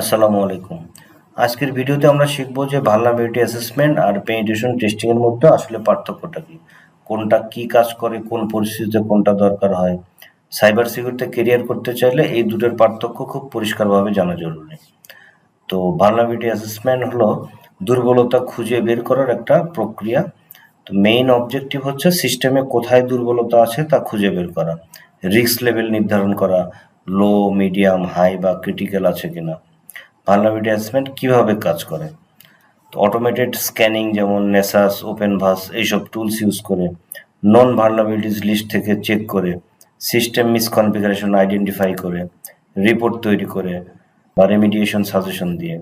আসসালামু আলাইকুম। আজকের ভিডিওতে আমরা শিখব যে ভালনারেবিলিটি অ্যাসেসমেন্ট আর পেনিটেশন টেস্টিং এর মধ্যে আসলে পার্থক্যটা কি। কোনটা কি কাজ করে, কোন পরিস্থিতিতে কোনটা দরকার হয়। সাইবার সিকিউরিটিতে কেরিয়ার করতে চাইলে এই দুটোর পার্থক্য খুব পরিষ্কারভাবে জানা জরুরি। তো ভালনারেবিলিটি অ্যাসেসমেন্ট হলো দুর্বলতা খুঁজে বের করার একটা প্রক্রিয়া। তো মেইন অবজেক্টিভ হচ্ছে সিস্টেমে কোথায় দুর্বলতা আছে তা খুঁজে বের করা। রিস্ক লেভেল নির্ধারণ করা লো মিডিয়াম হাই বা ক্রিটিক্যাল আছে কিনা। ভালনারেবিলিটি অ্যাসেসমেন্ট কীভাবে কাজ করে? তো অটোমেটেড স্ক্যানিং যেমন নেসাস ওপেন ভাস, এইসব টুলস ইউজ করে নন ভালনারেবিলিটিস লিস্ট থেকে চেক করে সিস্টেম মিসকনফিগারেশন আইডেন্টিফাই করে রিপোর্ট তৈরি করে বা রেমিডিয়েশন সাজেশন দিয়ে।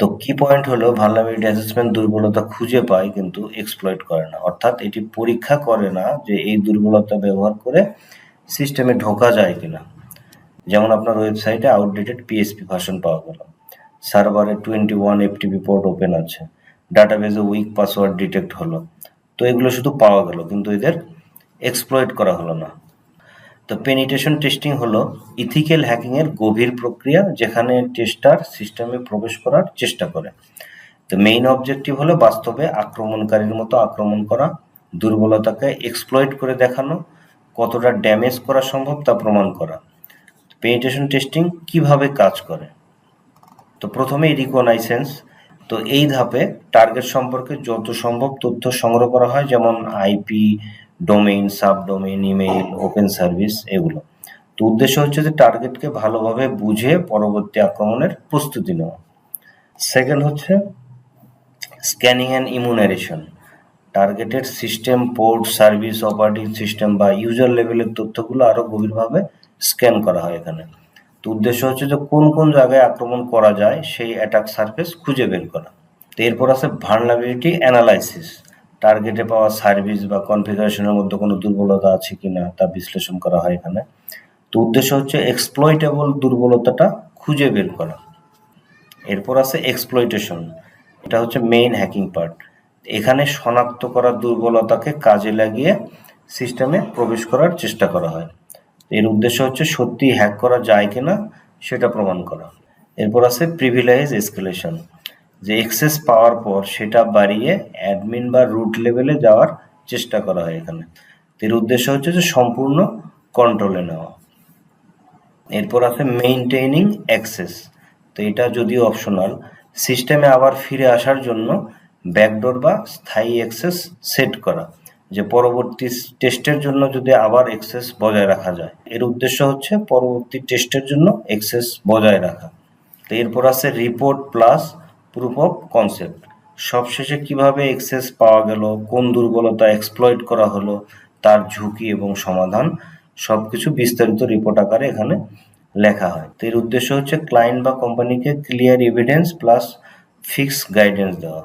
তো কি পয়েন্ট হলো ভালনারেবিলিটি অ্যাসেসমেন্ট দুর্বলতা খুঁজে পায় কিন্তু এক্সপ্লয়েট করে না। অর্থাৎ এটি পরীক্ষা করে না যে এই দুর্বলতা ব্যবহার করে সিস্টেমে ঢোকা যায় কিনা। যেমন আপনার ওয়েবসাইটে আউটডেটেড পিএসপি ভার্সন পাওয়া গেল। সার্ভারে twenty one FTP port open আছে। ডাটাবেজে উইক পাসওয়ার্ড ডিটেক্ট হলো। তো এগুলো শুধু পাওয়া গেল, কিন্তু এদের এক্সপ্লয়েট করা হলো না। তো পেনিটেশন টেস্টিং হলো ইথিক্যাল হ্যাকিংয়ের গভীর প্রক্রিয়া যেখানে টেস্টার সিস্টেমে প্রবেশ করার চেষ্টা করে। তো মেইন অবজেক্টিভ হলো বাস্তবে আক্রমণকারীর মতো আক্রমণ করা, দুর্বলতাকে এক্সপ্লয়েট করে দেখানো, কতটা ড্যামেজ করা সম্ভব তা প্রমাণ করা। পেনিটেশন টেস্টিং কীভাবে কাজ করে? তো প্রথমেই রিকনাইসেন্স তো এই ধাপে টার্গেট সম্পর্কে যত সম্ভব তথ্য সংগ্রহ করা হয়, যেমন IP domain subdomain email open service এগুলো। তো উদ্দেশ্য হচ্ছে যে টার্গেটকে ভালোভাবে বুঝে পরবর্তী আক্রমণের প্রস্তুতি নেওয়া। সেকেন্ড হচ্ছে scanning and enumeration targeted system port service operating system বা ইউজার লেভেলের তথ্যগুলো আরও গভীরভাবে স্ক্যান করা হয় এখানে। তো উদ্দেশ্য হচ্ছে যে কোন কোন জায়গায় আক্রমণ করা যায় সেই অ্যাটাক সার্ফেস খুঁজে বের করা। তো এরপর আছে ভার্নাবিলিটি অ্যানালাইসিস টার্গেটে পাওয়া সার্ভিস বা কনফিগারেশনের মধ্যে কোনো দুর্বলতা আছে কি না তা বিশ্লেষণ করা হয় এখানে। তো উদ্দেশ্য হচ্ছে এক্সপ্লয়টেবল দুর্বলতাটা খুঁজে বের করা। এরপর আছে এক্সপ্লয়টেশন এটা হচ্ছে মেইন হ্যাকিং পার্ট এখানে শনাক্ত করা দুর্বলতাকে কাজে লাগিয়ে সিস্টেমে প্রবেশ করার চেষ্টা করা হয়। এর উদ্দেশ্য হচ্ছে সত্যি হ্যাক করা যায় কিনা সেটা প্রমাণ করা। এরপর আছে প্রিভিলাইজ এসকেলেশন যে এক্সেস পাওয়ার পর সেটা বাড়িয়ে অ্যাডমিন বা রুট লেভেলে যাওয়ার চেষ্টা করা হয় এখানে। এর উদ্দেশ্য হচ্ছে যে সম্পূর্ণ কন্ট্রোলে নেওয়া। এরপর আছে মেইনটেইনিং অ্যাক্সেস তো এটা যদিও অপশনাল সিস্টেমে আবার ফিরে আসার জন্য ব্যাকডোর বা স্থায়ী অ্যাক্সেস সেট করা। যে পরবর্তী টেস্টের জন্য যদি আবার এক্সেস বজায় রাখা যায়। এর উদ্দেশ্য হচ্ছে পরবর্তী টেস্টের জন্য এক্সেস বজায় রাখা। তো এরপর আছে report plus proof of concept সবশেষে কীভাবে এক্সেস পাওয়া গেল, কোন দুর্বলতা এক্সপ্লয়েট করা হলো, তার ঝুঁকি এবং সমাধান সব কিছু বিস্তারিত রিপোর্ট আকারে এখানে লেখা হয়। তো এর উদ্দেশ্য হচ্ছে ক্লায়েন্ট বা কোম্পানিকে clear evidence plus fix guidance দেওয়া।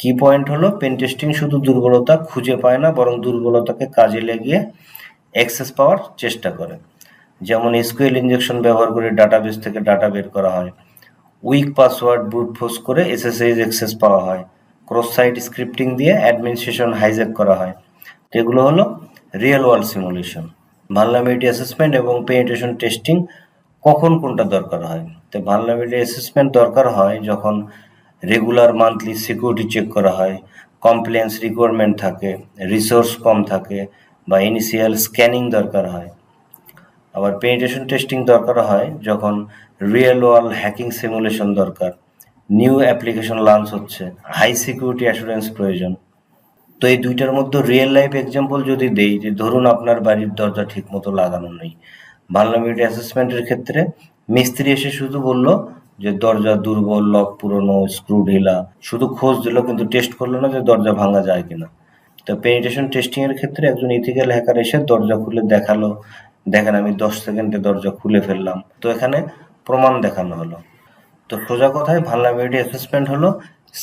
কি পয়েন্ট হলো? পেন টেস্টিং শুধু দুর্বলতা খুঁজে পায় না, বরং দুর্বলতাকে কাজে লাগিয়ে অ্যাক্সেস পাওয়ার চেষ্টা করে। যেমন এসকিউএল ইঞ্জেকশন ব্যবহার করে ডাটাবেস থেকে ডাটা বের করা হয়। উইক পাসওয়ার্ড ব্রুট ফোর্স করে এসএসএইচ অ্যাক্সেস পাওয়া হয়। ক্রস সাইট স্ক্রিপ্টিং দিয়ে অ্যাডমিনিস্ট্রেশন হাইজ্যাক করা হয়। তো এগুলো হলো real world simulation vulnerability assessment এবং পেনিটেশন টেস্টিং কখন কোনটা দরকার হয়? তো ভালনাবিলিটি অ্যাসেসমেন্ট দরকার হয় যখন রেগুলার মান্থলি সিকিউরিটি চেক করা হয় কমপ্লেন্স রিকোয়ারমেন্ট থাকে রিসোর্স কম থাকে বা ইনিশিয়াল স্ক্যানিং দরকার হয়। আবার পেনিটেশন টেস্টিং দরকার হয় যখন রিয়েল ওয়ার্ল্ড হ্যাকিং সিমুলেশন দরকার নিউ অ্যাপ্লিকেশন লঞ্চ হচ্ছে হাই সিকিউরিটি অ্যাসুরেন্স প্রয়োজন। তো এই দুইটার মধ্যে রিয়েল লাইফ এক্সাম্পল যদি দেই যে ধরুন আপনার বাড়ির দরজা ঠিক মতো লাগানো নেই ভালনাবিলিটি অ্যাসেসমেন্টের ক্ষেত্রে মিস্ত্রি এসে শুধু বলল যে দরজা দুর্বল লক পুরনো স্ক্রু ঢিলা, শুধু খোঁজ দিল কিন্তু টেস্ট করল না যে দরজা ভাঙা যায় কিনা। তো পেনিটেশন টেস্টিং এর ক্ষেত্রে একজন ইথিক্যাল হ্যাকার এসে দরজা খুলে দেখাল, দেখেন আমি দশ সেকেন্ডে দরজা খুলে ফেললাম। তো এখানে প্রমাণ দেখানো হলো। তো সোজা কথায় ভালনাবিলিটি অ্যাসেসমেন্ট হলো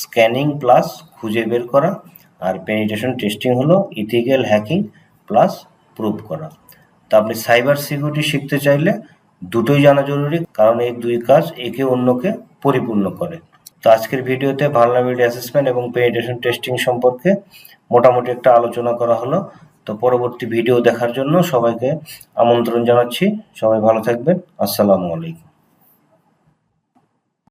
স্ক্যানিং প্লাস খুঁজে বের করা আর পেনিটেশন টেস্টিং হলো ইথিক্যাল হ্যাকিং প্লাস প্রুভ করা। তো আপনি সাইবার সিকিউরিটি শিখতে চাইলে দুটোই জানা জরুরি, কারণ এই দুই কাজ একে অন্যকে পরিপূর্ণ করে। তো আজকের ভিডিওতে ভালনাবিলিটি অ্যাসেসমেন্ট এবং পেনিটেশন টেস্টিং সম্পর্কে মোটামুটি একটা আলোচনা করা হলো। তো পরবর্তী ভিডিও দেখার জন্য সবাইকে আমন্ত্রণ জানাচ্ছি। সবাই ভালো থাকবেন। আসসালামু আলাইকুম।